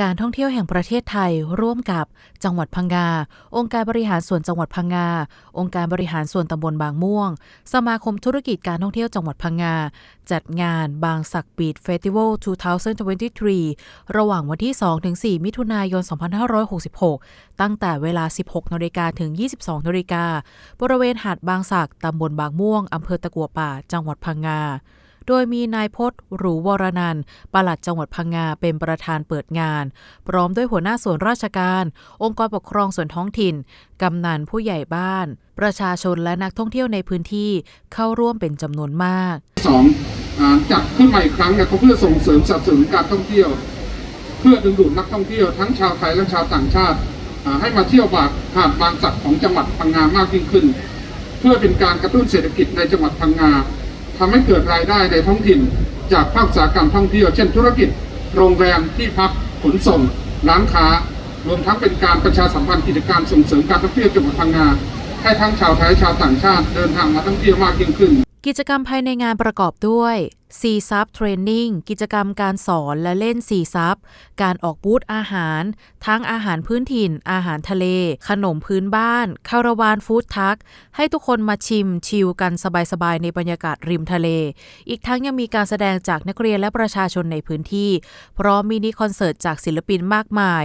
การท่องเที่ยวแห่งประเทศไทย ร่วมกับจังหวัดพังงา องค์การบริหารส่วนจังหวัดพังงา องค์การบริหารส่วนตำบลบางม่วง สมาคมธุรกิจการท่องเที่ยวจังหวัดพังงา จัดงานบางสักบีดเฟสติวัล 2023 ระหว่างวันที่ 2-4 มิถุนายน 2566 ตั้งแต่เวลา 16 นาฬิกาถึง 22 นาฬิกา บริเวณหาดบางสักตำบลบางม่วงอำเภอตะกัวป่า จังหวัดพังงา โดยมีนายพศหรูวรนันท์ปลัดจังหวัดพังงาเป็นประธานเปิดงาน พร้อมด้วยหัวหน้าส่วนราชการ องค์กรปกครองส่วนท้องถิ่น กำนันผู้ใหญ่บ้าน ประชาชนและนักท่องเที่ยวในพื้นที่เข้าร่วมเป็นจำนวนมากสองอจัดขึ้นมาอีกครั้งเนี่ยก็เพื่อส่งเสริมสนับสนุนการท่องเที่ยว เพื่อดึงดูดนักท่องเที่ยวทั้งชาวไทยและชาวต่างชาติ ให้มาเที่ยวบาดหาดบางสักของจังหวัดพังงามากยิ่งขึ้น เพื่อเป็นการกระตุ้นเศรษฐกิจในจังหวัดพังงา ทำให้เกิดรายได้ในท้องถิ่น จากภาคอุตสาหกรรมท่องเที่ยวเช่นธุรกิจ โรงแรมที่พักขนส่ง ร้านค้ารวมทั้งเป็นการประชาสัมพันธ์กิจการส่งเสริมการท่องเที่ยวจังหวัดพังงาให้ทั้งชาวไทยชาวต่างชาติเดินทางมาท่องเที่ยวมากยิ่งขึ้น กิจกรรมภายในงานประกอบด้วย c s u b Training กิจกรรมการสอนและเล่น c s u b การออกบูธอาหาร ทั้งอาหารพื้นถิ่น อาหารทะเล ขนมพื้นบ้าน คาราวานฟู้ดทัก ให้ทุกคนมาชิมชิลกันสบายๆ ในบรรยากาศริมทะเล อีกทั้งยังมีการแสดงจากนักเรียนและประชาชนในพื้นที่ พร้อมมินิคอนเสิร์ตจากศิลปินมากมาย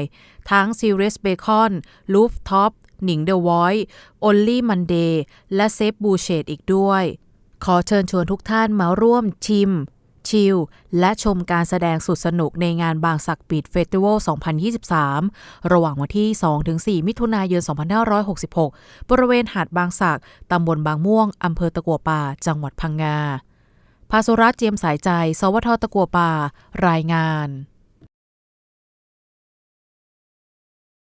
ทั้ง Sirius Bacon Roof Top หนิงเดอะวอยโอลลี่มันเดย์และเซฟบูเชตอีกด้วย ขอเชิญชวนทุกท่านมาร่วมชิม ชิล และชมการแสดงสุดสนุกในงานบางสักปิดเฟสติวัล 2023 ระหว่างวันที่ 2-4 มิถุนายน 2566 บริเวณหาดบางสักตำบลบางม่วง อำเภอตะกัวป่า จังหวัดพังงา ภาสุรัตเจียมสายใจ สวทตะกัวป่า รายงาน